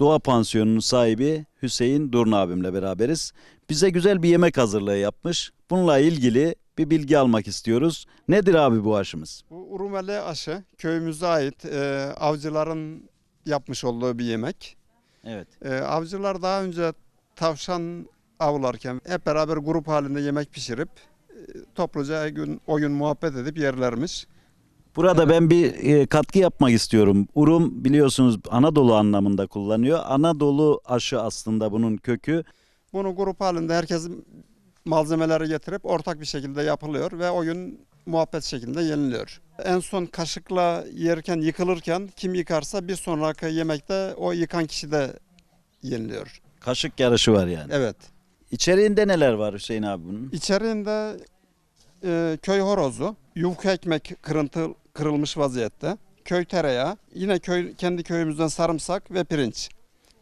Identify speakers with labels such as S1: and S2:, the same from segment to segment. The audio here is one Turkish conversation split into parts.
S1: Doğa Pansiyonu'nun sahibi Hüseyin Durun abimle beraberiz. Bize güzel bir yemek hazırlığı yapmış. Bununla ilgili bir bilgi almak istiyoruz. Nedir abi bu aşımız?
S2: Bu urumeli aşı köyümüze ait e, avcıların yapmış olduğu bir yemek.
S1: Evet.
S2: E, avcılar daha önce tavşan avlarken hep beraber grup halinde yemek pişirip e, topluca gün, oyun muhabbet edip yerlermiş.
S1: Burada ben bir e, katkı yapmak istiyorum. Urum biliyorsunuz Anadolu anlamında kullanıyor. Anadolu aşı aslında bunun kökü.
S2: Bunu grup halinde herkes malzemeleri getirip ortak bir şekilde yapılıyor ve oyun muhabbet şeklinde yeniliyor. En son kaşıkla yerken yıkılırken kim yıkarsa bir sonraki yemekte o yıkan kişi de yeniliyor.
S1: Kaşık yarışı var yani.
S2: Evet.
S1: İçeriğinde neler var Hüseyin abi bunun?
S2: İçeriğinde e, köy horozu, yufka ekmek kırıntı kırılmış vaziyette, köy tereyağı, yine köy kendi köyümüzden sarımsak ve pirinç.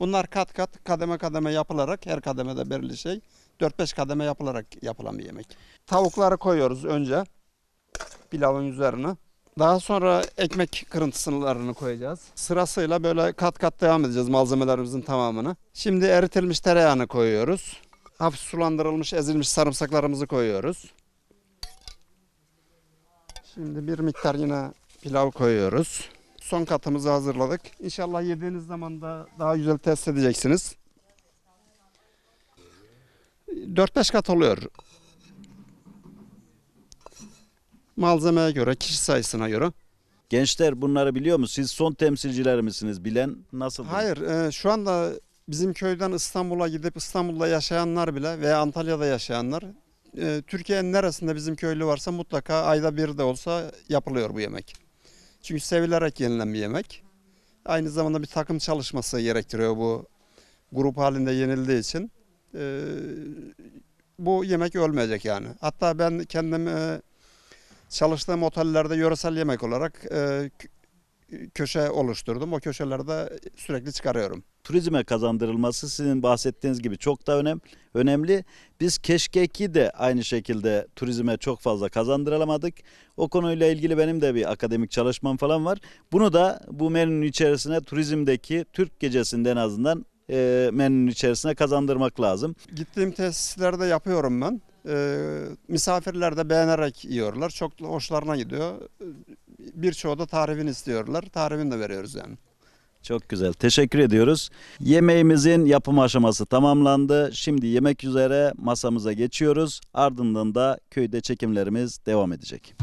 S2: Bunlar kat kat kademe kademe yapılarak her kademede belirli şey 4-5 kademe yapılarak yapılan bir yemek. Tavukları koyuyoruz önce pilavın üzerine. Daha sonra ekmek kırıntısılarını koyacağız. Sırasıyla böyle kat kat devam edeceğiz malzemelerimizin tamamını. Şimdi eritilmiş tereyağını koyuyoruz. Hafif sulandırılmış ezilmiş sarımsaklarımızı koyuyoruz. Şimdi bir miktar yine pilav koyuyoruz. Son katımızı hazırladık. İnşallah yediğiniz zaman da daha güzel test edeceksiniz. 4-5 kat oluyor. Malzemeye göre, kişi sayısına göre.
S1: Gençler bunları biliyor mu? Siz son temsilciler misiniz? Bilen nasıl?
S2: Hayır, e, şu anda bizim köyden İstanbul'a gidip İstanbul'da yaşayanlar bile veya Antalya'da yaşayanlar e, Türkiye'nin neresinde bizim köylü varsa mutlaka ayda bir de olsa yapılıyor bu yemek. Çünkü sevilerek yenilen bir yemek. Aynı zamanda bir takım çalışması gerektiriyor bu grup halinde yenildiği için. E, bu yemek ölmeyecek yani. Hatta ben kendim e, çalıştığım otellerde yöresel yemek olarak e, köşe oluşturdum. O köşelerde sürekli çıkarıyorum.
S1: turizme kazandırılması sizin bahsettiğiniz gibi çok da önem, önemli. Biz keşkeki de aynı şekilde turizme çok fazla kazandırılamadık. O konuyla ilgili benim de bir akademik çalışmam falan var. Bunu da bu menünün içerisine turizmdeki Türk gecesinde en azından e, menünün içerisine kazandırmak lazım.
S2: Gittiğim tesislerde yapıyorum ben. Ee, misafirler de beğenerek yiyorlar. Çok hoşlarına gidiyor. Birçoğu da tarifini istiyorlar. Tarifini de veriyoruz yani.
S1: Çok güzel. Teşekkür ediyoruz. Yemeğimizin yapım aşaması tamamlandı. Şimdi yemek üzere masamıza geçiyoruz. Ardından da köyde çekimlerimiz devam edecek.